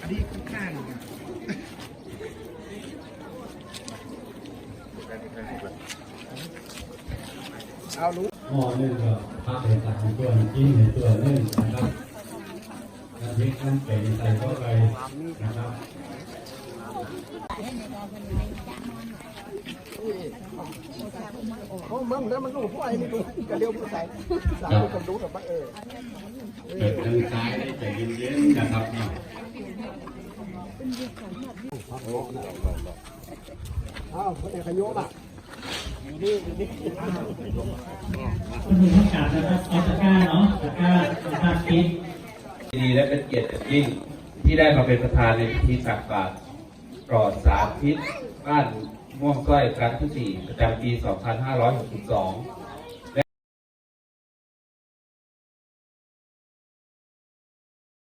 อันนี้ข้างเอารู้หมอนึ่งก็พักในสามตัวกินในตัวนึ่งนะครับน้ำพริกน้ำเป็นใส่เข้าไปนะครับ เขาเมืองแล้วมันรู้พวกไอ้นี่ดูกระเดียวผู้ใส่สาวคนรู้แต่ว่าเออเปิดทางซ้ายได้ใจเย็นๆนะครับนี่อ้าวเอกขยโยมอะอยู่นี่อยู่นี่คุณผู้ประกาศนะครับเอาตะกร้าเนาะตะกร้าตะกร้าคิดดีและเป็นเกียรติยิ่งที่ได้มาเป็นประธานในพิธีตักบาตร ปลอดสารพิษบ้านม่วงก้อยครั้งที่ 4 ประจำปี 2562